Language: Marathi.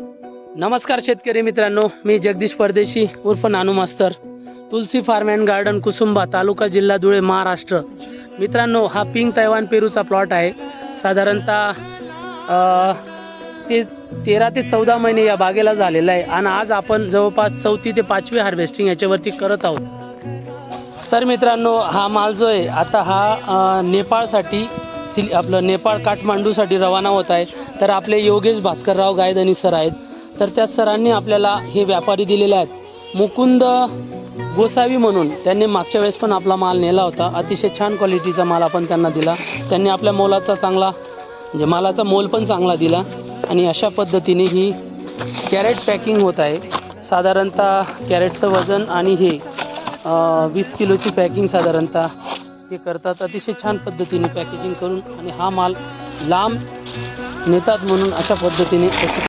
नमस्कार शेतकरी मित्रांनो मी जगदीश परदेशी उर्फ नानू मास्तर. Tulsi farm and garden Kusumba taluka जिल्हा धुळे महाराष्ट्र. मित्रांनो हा पिंक तैवान पेरूचा प्लॉट आहे. साधारणतः ते तेरा ते चौदा महिने या बागेला झालेला आहे. आणि आज आपण जवळपास चौथी ते पाचवी हार्वेस्टिंग याच्यावरती करत आहोत. तर मित्रांनो हा माल जो आहे आता हा नेपाळसाठी सिल आपलं नेपाळ काठमांडूसाठी रवाना होत आहे. तर आपले योगेश भास्करराव गायदनी सर आहेत. तर त्या सरांनी आपल्याला हे व्यापारी दिलेले आहेत. मुकुंद गोसावी म्हणून त्यांनी मागच्या वेळेस पण आपला माल नेला होता. अतिशय छान क्वालिटीचा माल आपण त्यांना दिला. त्यांनी आपल्या मोलाचा चांगला म्हणजे मालाचा मोल पण चांगला दिला. आणि अशा पद्धतीने ही कॅरेट पॅकिंग होत आहे. साधारणतः कॅरेटचं वजन आणि हे वीस किलोची पॅकिंग साधारणतः ते करतात. अतिशय छान पद्धतीने पॅकेजिंग करून आणि हा माल लांब नेतात म्हणून अशा पद्धतीने